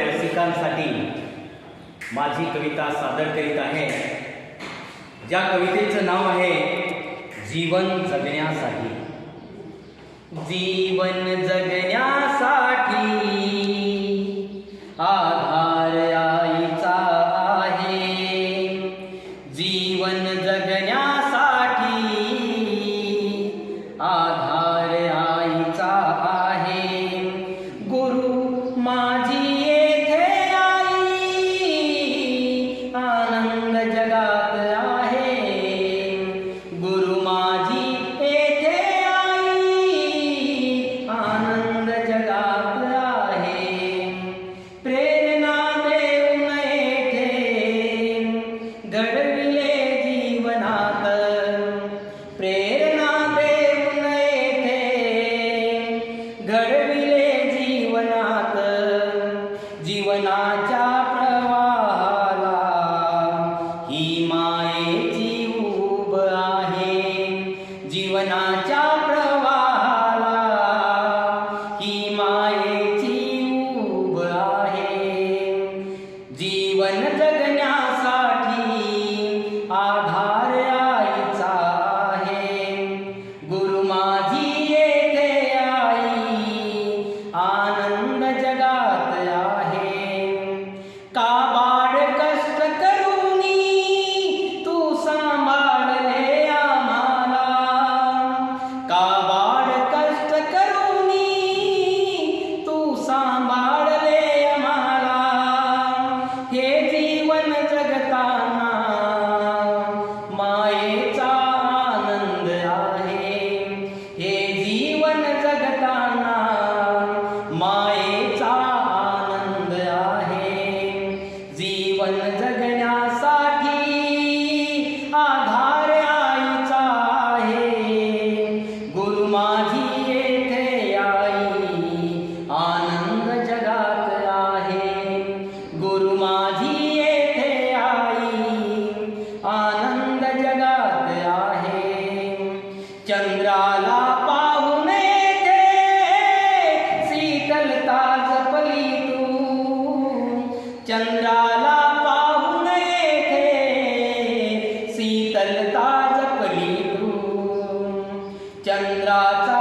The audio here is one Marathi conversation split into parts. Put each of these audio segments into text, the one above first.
सर्व रसिकांसाठी माझी कविता सादर करीत आहे. ज्या कवितेचं नाव आहे जीवन जगण्यासाठी. जीवन जगण्यासाठी आधार الرحيما তোমারি चंद्राचा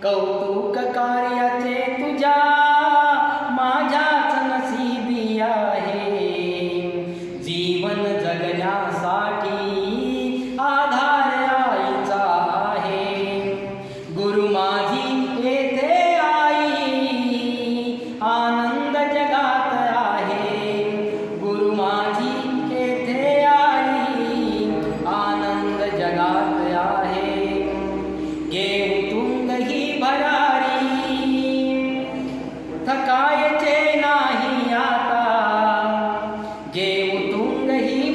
Go.